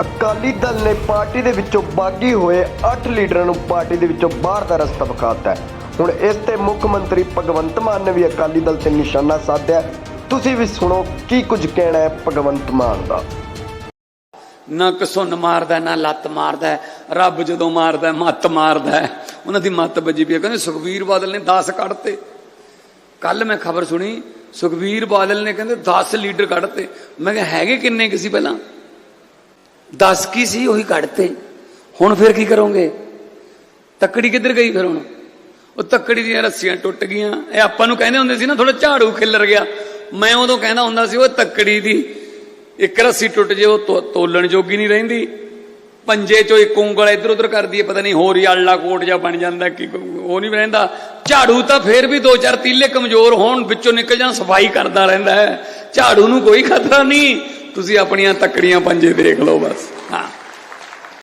ਅਕਾਲੀ ਦਲ ਨੇ ਪਾਰਟੀ ਦੇ ਵਿੱਚੋਂ ਬਾਗੀ ਹੋਏ 8 ਲੀਡਰਾਂ ਨੂੰ ਪਾਰਟੀ ਦੇ ਵਿੱਚੋਂ ਬਾਹਰ ਦਾ ਰਸਤਾ ਵਿਖਾਤਾ ਹੈ। ਹੁਣ ਇਸ ਤੇ ਮੁੱਖ ਮੰਤਰੀ ਭਗਵੰਤ ਮਾਨ ਨੇ ਵੀ ਅਕਾਲੀ ਦਲ ਤੇ ਨਿਸ਼ਾਨਾ ਸਾਧਿਆ ਤੁਸੀਂ ਵੀ ਸੁਣੋ ਕੀ ਕੁਝ ਕਹਿਣਾ ਹੈ ਭਗਵੰਤ ਮਾਨ ਦਾ। ਨਾ ਕਸੁੰਨ ਮਾਰਦਾ, ਨਾ ਲੱਤ ਮਾਰਦਾ ਰੱਬ ਜਦੋਂ ਮਾਰਦਾ ਮੱਤ ਮਾਰਦਾ ਉਹਨਾਂ ਦੀ ਮੱਤ ਵੱਜੀ ਪਈ ਕਹਿੰਦੇ ਸੁਖਵੀਰ ਬਾਦਲ ਨੇ 10 ਕੱਢਤੇ। ਕੱਲ ਮੈਂ ਖਬਰ ਸੁਣੀ ਸੁਖਵੀਰ ਬਾਦਲ ਨੇ ਕਹਿੰਦੇ 10 ਲੀਡਰ ਕੱਢਤੇ। ਮੈਂ ਕਿਹਾ ਹੈਗੇ ਕਿੰਨੇ ਕਿਸੇ ਪਹਿਲਾਂ? 10 ਕੀ ਸੀ, ਉਹੀ ਕੱਢਤੇ ਹੁਣ ਫਿਰ ਕੀ ਕਰੋਗੇ? ਤੱਕੜੀ ਕਿੱਧਰ ਗਈ ਫਿਰ ਹੁਣ? ਉਹ ਤੱਕੜੀ ਦੀਆਂ ਰੱਸੀਆਂ ਟੁੱਟ ਗਈਆਂ। ਇਹ ਆਪਾਂ ਨੂੰ ਕਹਿੰਦੇ ਹੁੰਦੇ ਸੀ ਨਾ ਥੋੜਾ ਝਾੜੂ ਖਿੱਲਰ ਗਿਆ। ਮੈਂ ਉਦੋਂ ਕਹਿੰਦਾ ਹੁੰਦਾ ਸੀ, ਉਹ ਤੱਕੜੀ ਦੀ ਇੱਕ ਰੱਸੀ ਟੁੱਟ ਜੇ, ਉਹ ਤੋ- ਤੋਲਣ ਜੋਗੀ ਨਹੀਂ ਰਹਿੰਦੀ। ਪੰਜੇ ਚੋਂ ਇੱਕ ਉਂਗਲ ਇੱਧਰ ਉੱਧਰ ਕਰਦੀ ਹੈ, ਪਤਾ ਨਹੀਂ ਹੋਰ ਹੀ ਆਲਾ ਕੋਟ ਜਾਂ ਬਣ ਜਾਂਦਾ, ਕਿ ਉਹ ਨਹੀਂ ਰਹਿੰਦਾ। ਝਾੜੂ ਤਾਂ ਫੇਰ ਵੀ ਦੋ ਚਾਰ ਤੀਲੇ ਕਮਜ਼ੋਰ ਹੋਣ, ਵਿੱਚੋਂ ਨਿਕਲ ਜਾਣ, ਸਫ਼ਾਈ ਕਰਦਾ ਰਹਿੰਦਾ ਹੈ। ਝਾੜੂ ਨੂੰ ਕੋਈ ਖਤਰਾ ਨਹੀਂ। ਤੁਸੀਂ ਆਪਣੀਆਂ ਤੱਕੜੀਆਂ ਪੰਜੇ ਦੇਖ ਲਓ ਬਸ। ਹਾਂ।